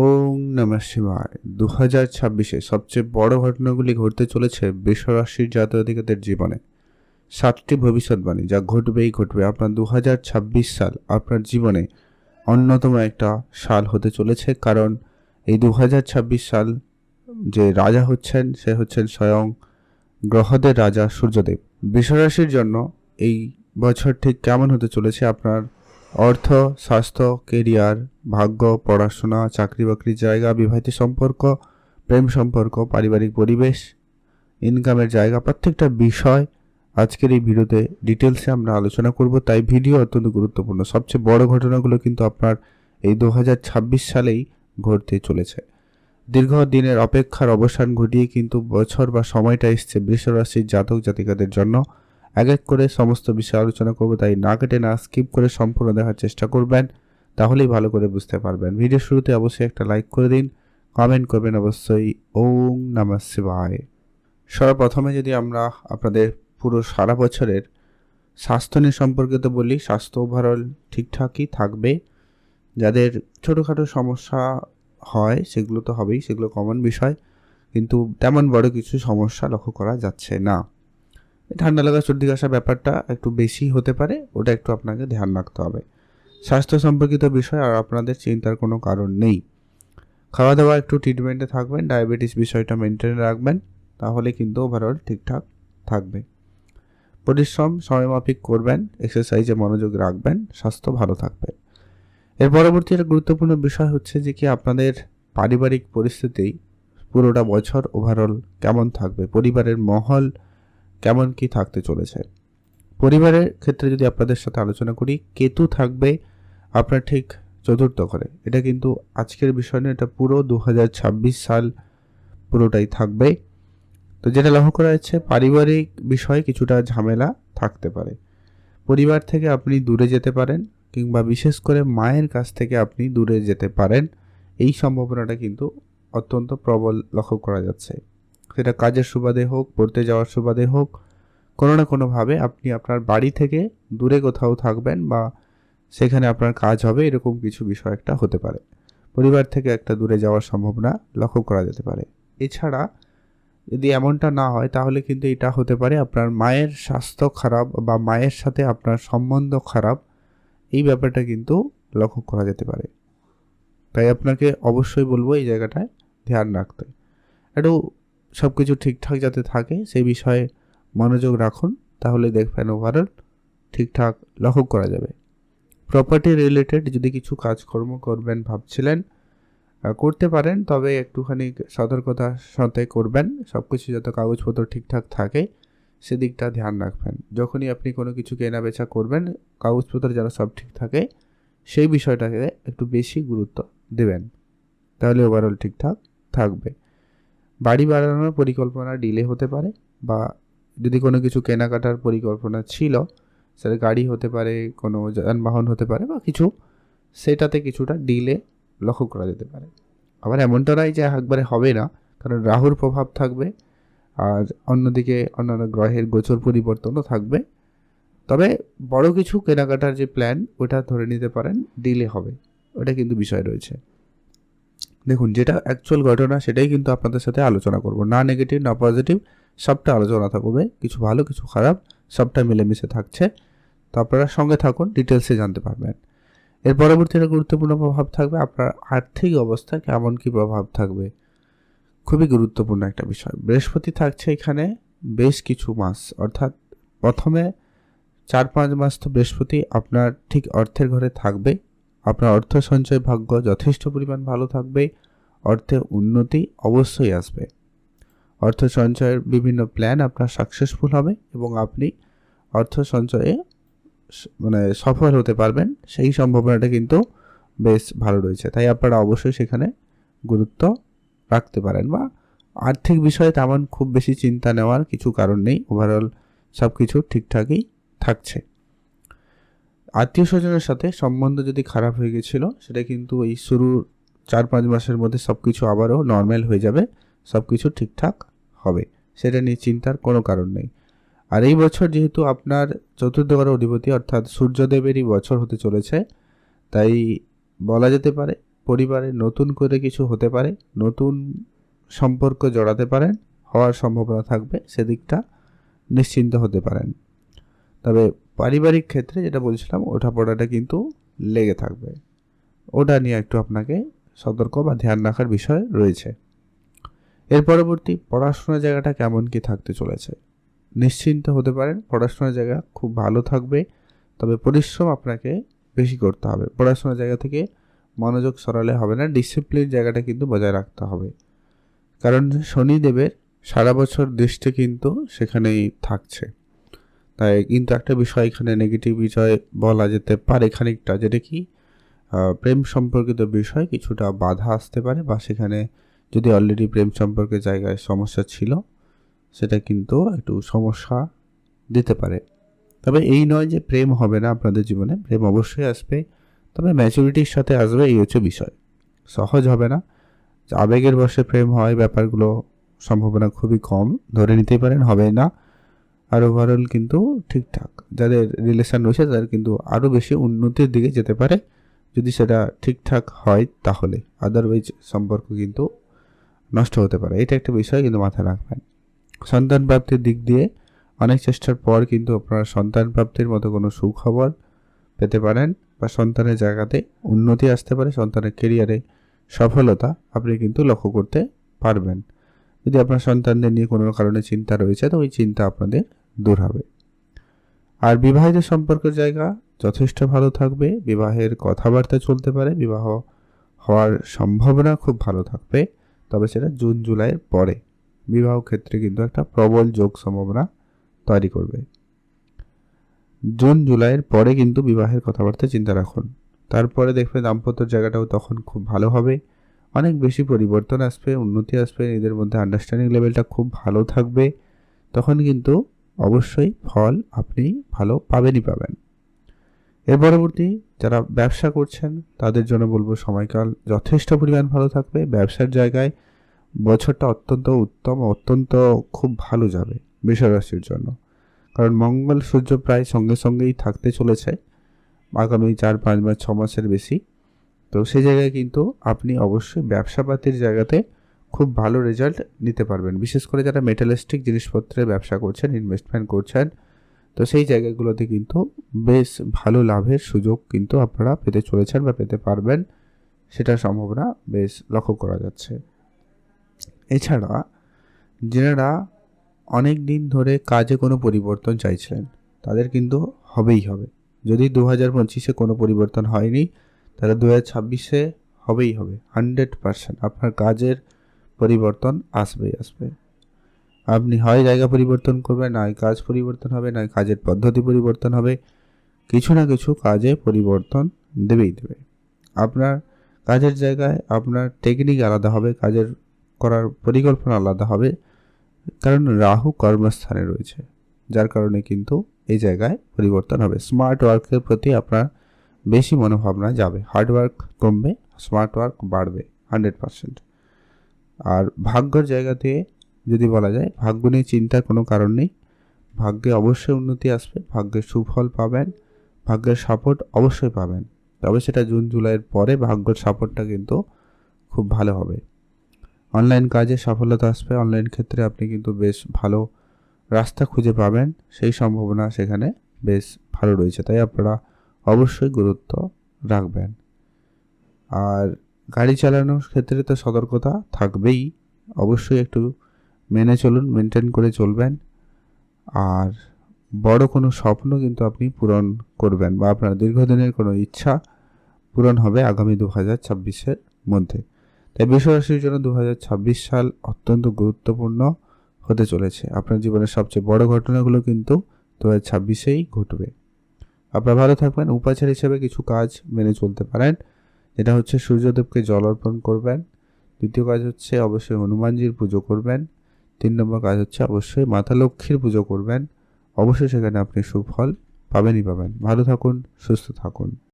ওং নমঃ শিবায়। দু হাজার ছাব্বিশে সবচেয়ে বড় ঘটনাগুলি ঘটতে চলেছে বিশ্বরাশির জাতীয়তাদের জীবনে। সাতটি ভবিষ্যৎবাণী যা ঘটবেই ঘটবে। আপনার দু হাজার ছাব্বিশ সাল আপনার জীবনে অন্যতম একটা সাল হতে চলেছে কারণ এই দু হাজার ছাব্বিশ সাল যে রাজা হচ্ছেন, সে হচ্ছেন স্বয়ং গ্রহদের রাজা সূর্যদেব। বিশ্বরাশির জন্য এই বছর ঠিক কেমন হতে চলেছে আপনার অর্থ, স্বাস্থ্য, কেরিয়ার, ভাগ্য, পড়াশোনা চাকরি বাকরির জায়গা, বিবাহিত সম্পর্ক, প্রেম সম্পর্ক, পারিবারিক পরিবেশ ইনকামের জায়গা, প্রত্যেকটা বিষয় আজকের এই ভিডিওতে ডিটেলসে আমরা আলোচনা করব। তাই ভিডিও অত্যন্ত গুরুত্বপূর্ণ। সবচেয়ে বড় ঘটনাগুলো কিন্তু আপনার এই দু হাজার ছাব্বিশ সালেই ঘটতে চলেছে। দীর্ঘ দিনের অপেক্ষার অবসান ঘটিয়ে কিন্তু বছর বা সময়টা এসছে বৃষরাশির জাতক জাতিকাদের জন্য। এক এক করে সমস্ত বিষয় আলোচনা করব, তাই না কেটে না স্কিপ করে সম্পূর্ণ দেখার চেষ্টা করবেন, তাহলেই ভালো করে বুঝতে পারবেন। ভিডিও শুরুতে অবশ্যই একটা লাইক করে দিন কমেন্ট করবেন অবশ্যই। ওং নমঃ শিবায়। সর্বপ্রথমে যদি আমরা আপনাদের পুরো সারা বছরের স্বাস্থ্য নিয়ে সম্পর্কিত বলি, স্বাস্থ্য ওভারঅল ঠিকঠাকই থাকবে। যাদের ছোটোখাটো সমস্যা হয়, সেগুলো তো হবেই, সেগুলো কমন বিষয়, কিন্তু তেমন বড় কিছু সমস্যা লক্ষ্য করা যাচ্ছে না। ঠান্ডা লাগা সর্দি কাশা ব্যাপারটা একটু বেশি হতে পারে, ওটা একটু আপনাকে ধ্যান রাখতে হবে। স্বাস্থ্য সম্পর্কিত বিষয় আর আপনাদের চিন্তার কোনো কারণ নেই। খাওয়া দাওয়া একটু ট্রিটমেন্টে থাকবেন ডায়াবেটিস বিষয়টা মেনটেন রাখবেন, তাহলে কিন্তু ওভারঅল ঠিকঠাক থাকবে। পরিশ্রম সময়মাফিক করবেন এক্সারসাইজে মনোযোগ রাখবেন, স্বাস্থ্য ভালো থাকবে। এর পরবর্তী একটা গুরুত্বপূর্ণ বিষয় হচ্ছে যে কি আপনাদের পারিবারিক পরিস্থিতি পুরোটা বছর ওভারঅল কেমন থাকবে, পরিবারের মহল কেমন কি থাকতে চলেছে। পরিবারের ক্ষেত্রে যদি আপনাদের সাথে আলোচনা করি, কেতু থাকবে আপনার ঠিক চতুর্থ ঘরে। এটা কিন্তু আজকের বিষয় নয়, এটা পুরো দু হাজার ছাব্বিশ সাল পুরোটাই থাকবে। তো যেটা লক্ষ্য করা যাচ্ছে, পারিবারিক বিষয়ে কিছুটা ঝামেলা থাকতে পারে। পরিবার থেকে আপনি দূরে যেতে পারেন, কিংবা বিশেষ করে মায়ের কাছ থেকে আপনি দূরে যেতে পারেন। এই সম্ভাবনাটা কিন্তু অত্যন্ত প্রবল লক্ষ্য করা যাচ্ছে। সেটা কাজের সুবাদে হোক, পড়তে যাওয়ার সুবাদে হোক, কোনো না কোনোভাবে আপনি আপনার বাড়ি থেকে দূরে কোথাও থাকবেন বা সেখানে আপনার কাজ হবে, এরকম কিছু বিষয় একটা হতে পারে। পরিবার থেকে একটা দূরে যাওয়ার সম্ভাবনা লক্ষ্য করা যেতে পারে। এছাড়া যদি এমনটা না হয়, তাহলে কিন্তু এটা হতে পারে আপনার মায়ের স্বাস্থ্য খারাপ বা মায়ের সাথে আপনার সম্বন্ধ খারাপ, এই ব্যাপারটা কিন্তু লক্ষ্য করা যেতে পারে। তাই আপনাকে অবশ্যই বলব এই জায়গাটায় ধ্যান রাখতে। একটু সব কিছু ঠিকঠাক যাতে থাকে, সেই বিষয়ে মনোযোগ রাখুন, তাহলে দেখবেন ওভারঅল ঠিকঠাক লক্ষ্য করা যাবে। প্রপার্টি রিলেটেড যদি কিছু কাজকর্ম করবেন, ভাবছিলেন করতে পারেন, তবে একটুখানি সতর্কতার সাথে করবেন সব কিছু যাতে কাগজপত্র ঠিকঠাক থাকে, সেদিকটা ধ্যান রাখবেন। যখনই আপনি কোনো কিছু কেনা বেচা করবেন, কাগজপত্র যেন সব ঠিক থাকে, সেই বিষয়টাকে একটু বেশি গুরুত্ব দেবেন। তাহলে ওভারঅল ঠিকঠাক থাকবে। বাড়ি বাড়ানোর পরিকল্পনা ডিলে হতে পারে বা যদি কোনো কিছু কেনাকাটার পরিকল্পনা ছিল, সেটা গাড়ি হতে পারে, কোনো যানবাহন হতে পারে বা কিছু, সেটাতে কিছুটা ডিলে লক্ষ্য করা যেতে পারে। আবার এমনটা নয় যে একবারে হবে না, কারণ রাহুর প্রভাব থাকবে আর অন্যদিকে অন্যান্য গ্রহের গোচর পরিবর্তনও থাকবে। তবে বড় কিছু কেনাকাটার যে প্ল্যান ওটা ধরে নিতে পারেন ডিলে হবে। ওটা কিন্তু বিষয় রয়েছে। দেখুন, যেটা অ্যাকচুয়াল ঘটনা সেটাই কিন্তু আপনাদের সাথে আলোচনা করব। না নেগেটিভ না পজিটিভ সবটা আলোচনা থাকবে। কিছু ভালো, কিছু খারাপ, সবটা মিলেমিশে থাকছে। তো আপনারা সঙ্গে থাকুন ডিটেলসে জানতে পারবেন। এর পরবর্তী একটা গুরুত্বপূর্ণ প্রভাব থাকবে, আপনার আর্থিক অবস্থা কেমন, কী প্রভাব থাকবে? খুবই গুরুত্বপূর্ণ একটা বিষয়। বৃহস্পতি থাকছে এখানে বেশ কিছু মাস, অর্থাৎ প্রথমে চার পাঁচ মাস তো বৃহস্পতি আপনার ঠিক অর্থের ঘরে থাকবে। আপনার অর্থ সঞ্চয় ভাগ্য যথেষ্ট পরিমাণ ভালো থাকবে অর্থে উন্নতি অবশ্যই আসবে। অর্থ সঞ্চয়ের বিভিন্ন প্ল্যান আপনার সাকসেসফুল হবে এবং আপনি অর্থ সঞ্চয়ে মানে সফল হতে পারবেন। সেই সম্ভাবনাটা কিন্তু বেশ ভালো রয়েছে। তাই আপনারা অবশ্যই সেখানে গুরুত্ব রাখতে পারেন বা আর্থিক বিষয়ে তেমন খুব বেশি চিন্তা নেওয়ার কিছু কারণ নেই। ওভারঅল সব কিছু ঠিকঠাকই থাকছে। আত্মীয় স্বজনের সাথে সম্বন্ধ যদি খারাপ হয়ে গেছিল, সেটা কিন্তু এই শুরুর চার পাঁচ মাসের মধ্যে সব কিছু আবারও নর্মাল হয়ে যাবে সব কিছু ঠিকঠাক হবে। সেটা নিয়ে চিন্তার কোনো কারণ নেই। আর এই বছর যেহেতু আপনার চতুর্থ ঘরের অধিপতি, অর্থাৎ সূর্যদেবেরই বছর হতে চলেছে, তাই বলা যেতে পারে পরিবারে নতুন করে কিছু হতে পারে, নতুন সম্পর্ক জড়াতে পারেন, হওয়ার সম্ভাবনা থাকবে, সেদিকটা নিশ্চিন্ত হতে পারেন। তবে পারিবারিক ক্ষেত্রে যেটা বলছিলাম, ওঠা পড়াটা কিন্তু লেগে থাকবে। ওটা নিয়ে একটু আপনাকে সতর্ক বা ধ্যান রাখার বিষয় রয়েছে। এর পরবর্তী, পড়াশোনার জায়গাটা কেমন কি থাকতে চলেছে? নিশ্চিন্ত হতে পারেন, পড়াশোনার জায়গা খুব ভালো থাকবে, তবে পরিশ্রম আপনাকে বেশি করতে হবে। পড়াশোনার জায়গা থেকে মনোযোগ সরালে হবে না, ডিসিপ্লিন জায়গাটা কিন্তু বজায় রাখতে হবে। কারণ শনিদেবের সারা বছর দৃষ্টি কিন্তু সেখানেই থাকছে। কিন্তু একটা বিষয় এখানে নেগেটিভ বিষয় বলা যেতে পারে খানিকটা, যেটা কি? প্রেম সম্পর্কিত বিষয় কিছুটা বাধা আসতে পারে বা সেখানে যদি অলরেডি প্রেম সম্পর্কের জায়গায় সমস্যা ছিল, সেটা কিন্তু একটু সমস্যা দিতে পারে। তবে এই নয় যে প্রেম হবে না আপনাদের জীবনে, প্রেম অবশ্যই আসবে, তবে ম্যাচুরিটির সাথে আসবে এই হচ্ছে বিষয়। সহজ হবে না, আবেগের বসে প্রেম হয়, ব্যাপারগুলো সম্ভাবনা খুবই কম, ধরে নিতেই পারেন, হবে না। আর ওভারঅল কিন্তু ঠিকঠাক। যাদের রিলেশন রয়েছে, তাদের কিন্তু আরও বেশি উন্নতির দিকে যেতে পারে। যদি সেটা ঠিকঠাক হয় তাহলে। আদারওয়াইজ সম্পর্ক কিন্তু নষ্ট হতে পারে। এটা একটা বিষয় কিন্তু মাথায় রাখবেন। সন্তান প্রাপ্তির দিক দিয়ে অনেক চেষ্টার পর কিন্তু আপনারা সন্তান প্রাপ্তির মতো কোনো সুখবর পেতে পারেন বা সন্তানের জায়গাতে উন্নতি আসতে পারে, সন্তানের কেরিয়ারে সফলতা আপনি কিন্তু লক্ষ্য করতে পারবেন। যদি আপনার সন্তানদের নিয়ে কোনো কারণে চিন্তা রয়েছে, তো ওই চিন্তা আপনাদের দূর হবে। আর বিবাহিত সম্পর্কের জায়গা যথেষ্ট ভালো থাকবে। বিবাহের কথাবার্তা চলতে পারে। বিবাহ হওয়ার সম্ভাবনা খুব ভালো থাকবে। তবে সেটা জুন, জুলাইয়ের পরে। বিবাহ ক্ষেত্রে কিন্তু একটা প্রবল যোগ সম্ভাবনা তৈরি করবে। জুন, জুলাইয়ের পরে কিন্তু বিবাহের কথাবার্তা চিন্তা রাখুন। তারপরে দেখবে দাম্পত্য জায়গাটাও তখন খুব ভালো হবে। অনেক বেশি পরিবর্তন আসবে, উন্নতি আসবে এদের মধ্যে আন্ডারস্ট্যান্ডিং লেভেলটা খুব ভালো থাকবে। তখন কিন্তু অবশ্যই ফল আপনি ভালো পাবেনই পাবেন। এর পরবর্তী যারা ব্যবসা করছেন, তাদের জন্য বলব সময়কাল যথেষ্ট পরিমাণ ভালো থাকবে। ব্যবসার জায়গায় বছরটা অত্যন্ত উত্তম অত্যন্ত খুব ভালো যাবে বৃষরাশির জন্য। কারণ মঙ্গল, সূর্য প্রায় সঙ্গে সঙ্গেই থাকতে চলেছে। আগামী চার, পাঁচ মাস ছ মাসের বেশি। তো সেই জায়গায় কিন্তু আপনি অবশ্যই ব্যবসাপাতির জায়গাতে খুব ভালো রেজাল্ট নিতে পারবেন। বিশেষ করে যারা মেটালিস্টিক জিনিসপত্রের ব্যবসা করছেন ইনভেস্টমেন্ট করছেন, তো সেই জায়গাগুলোতে কিন্তু বেশ ভালো লাভের সুযোগ কিন্তু আপনারা পেতে চলেছেন বা পেতে পারবেন। সেটার সম্ভাবনা বেশ লক্ষ্য করা যাচ্ছে। এছাড়া যারা অনেক দিন ধরে কাজে কোনো পরিবর্তন চাইছিলেন তাদের কিন্তু হবেই হবে। যদি দু হাজার পঁচিশে কোনো পরিবর্তন হয়নি, তাহলে দু হাজার ছাব্বিশে হবেই হবে। হান্ড্রেড পারসেন্ট আপনার কাজের পরিবর্তন আসবেই আসবে। আপনি হয় জায়গা পরিবর্তন করবেন নয় কাজ পরিবর্তন হবে নয় কাজের পদ্ধতি পরিবর্তন হবে। কিছু না কিছু কাজে পরিবর্তন দেবেই দেবে। আপনার কাজের জায়গায় আপনার টেকনিক আলাদা হবে, কাজের করার পরিকল্পনা আলাদা হবে। কারণ রাহু কর্মস্থানে রয়েছে, যার কারণে কিন্তু এই জায়গায় পরিবর্তন হবে। স্মার্ট ওয়ার্কের প্রতি আপনার বেশি মনোভাবনা যাবে। হার্ড ওয়ার্ক কমবে স্মার্ট ওয়ার্ক বাড়বে হান্ড্রেড পারসেন্ট আর ভাগ্যর জায়গাতে যদি বলা যায়, ভাগ্য নিয়ে চিন্তার কোনো কারণ নেই। ভাগ্যে অবশ্যই উন্নতি আসবে, ভাগ্যের সুফল পাবেন, ভাগ্যের সাপোর্ট অবশ্যই পাবেন। তবে সেটা জুন, জুলাইয়ের পরে ভাগ্যের সাপোর্টটা কিন্তু খুব ভালো হবে। অনলাইন কাজে সফলতা আসবে, অনলাইন ক্ষেত্রে আপনি কিন্তু বেশ ভালো রাস্তা খুঁজে পাবেন। সেই সম্ভাবনা সেখানে বেশ ভালো রয়েছে, তাই আপনারা অবশ্যই গুরুত্ব রাখবেন। আর গাড়ি চালানোর ক্ষেত্রে তো সতর্কতা থাকবেই। অবশ্যই একটু মেনে চলুন মেনটেন করে চলবেন। আর বড় কোনো স্বপ্ন কিন্তু আপনি পূরণ করবেন বা আপনার দীর্ঘদিনের কোনো ইচ্ছা পূরণ হবে আগামী দু হাজার ছাব্বিশের মধ্যে। তাই বিশ্বরাশির জন্য দু হাজার ছাব্বিশ সাল অত্যন্ত গুরুত্বপূর্ণ হতে চলেছে। আপনার জীবনের সবচেয়ে বড় ঘটনাগুলো কিন্তু দু হাজার ছাব্বিশেই ঘটবে। আপনারা ভালো থাকবেন, উপাচার হিসেবে কিছু কাজ মেনে চলতে পারেন। যেটা হচ্ছে সূর্যদেবকে জল অর্পণ করবেন। দ্বিতীয় কাজ হচ্ছে অবশ্যই হনুমানজির পুজো করবেন। তিন নম্বর কাজ হচ্ছে অবশ্যই মাতা লক্ষ্মীর পুজো করবেন। অবশ্যই সেখানে আপনি সুফল পাবেনই পাবেন। ভালো থাকুন, সুস্থ থাকুন।